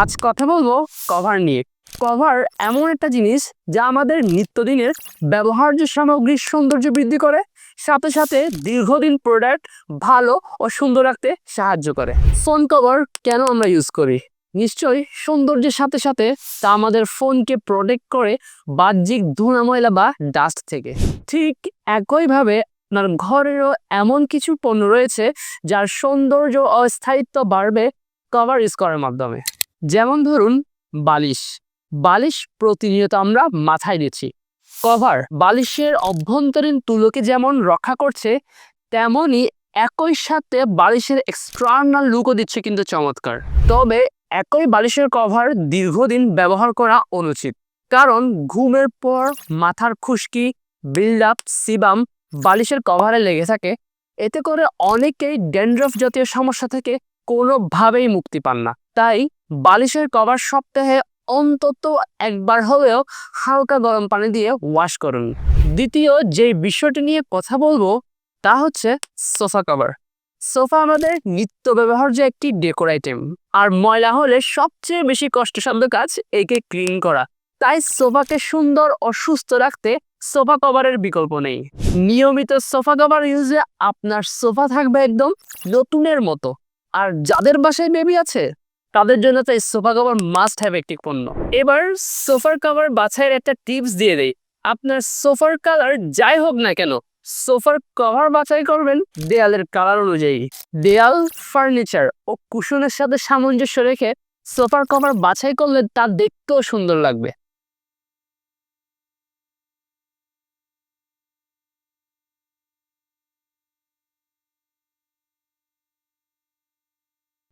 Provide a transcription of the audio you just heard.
আজ কথা বলব কভার নিয়ে। কভার এমন একটা জিনিস যা আমাদের নিত্যদিনের ব্যবহার্য সামগ্রীর সৌন্দর্য বৃদ্ধি করে, সাথে সাথে দীর্ঘদিন প্রোডাক্ট ভালো ও সুন্দর রাখতে সাহায্য করে। ফোন কভার কেন আমরা ইউজ করি? নিশ্চয়ই সৌন্দর্যের সাথে সাথে তা আমাদের ফোনকে প্রোটেক্ট করে বাহ্যিক ধুলা ময়লা বা ডাস্ট থেকে। ঠিক একইভাবে আপনার ঘরেরও এমন কিছু পণ্য রয়েছে যার সৌন্দর্য ও স্থায়িত্ব বাড়বে কভার ইউজ করার মাধ্যমে। যেমন ধরুন, বালিশ। বালিশ প্রতিনিয়ত আমরা মাথায় নিচ্ছি কভার, বালিশের অভ্যন্তরীণ তুলোকে যেমন রক্ষা করছে তেমনই একই সাথে বালিশের এক্সটার্নাল লুকও দিচ্ছে কিন্তু চমৎকার। তবে একই বালিশের কভার দীর্ঘদিন ব্যবহার করা অনুচিত। কারণ ঘুমের পর মাথার খুশকি বিল্ড আপ সিবাম বালিশের কভারে লেগে থাকে। এতে করে অনেকেই ড্যান্ড্রফ জাতীয় সমস্যা থেকে কোনোভাবেই মুক্তি পান না। তাই বালিশের কভার সপ্তাহে অন্তত একবার হলেও হালকা গরম পানি দিয়ে ওয়াশ করুন। দ্বিতীয় যে বিষয়টি নিয়ে কথা বলব, তা হচ্ছে সোফা কভার সোফা আমাদের নিত্য ব্যবহার্য একটি ডেকোর আইটেম আর ময়লা হলে সবচেয়ে বেশি কষ্টসাধ্য কাজ একে ক্লিন করা। তাই সোফাকে সুন্দর ও সুস্থ রাখতে সোফা কভারের বিকল্প নেই। নিয়মিত সোফা কভার ইউজে আপনার সোফা থাকবে একদম নতুনের মতো। আর যাদের বাসায় বেবি আছে তাদের জন্য তো এই সোফা কভার মাস্ট হ্যাভ একটি পণ্য। এবার সোফার কভার বাছাইয়ের একটা টিপস দিয়ে দেই। আপনার সোফার কালার যাই হোক না কেন, সোফার কভার বাছাই করবেন দেয়ালের কালার অনুযায়ী। দেয়াল ফার্নিচার ও কুশনের সাথে সামঞ্জস্য রেখে সোফার কভার বাছাই করলে তা দেখতেও সুন্দর লাগবে।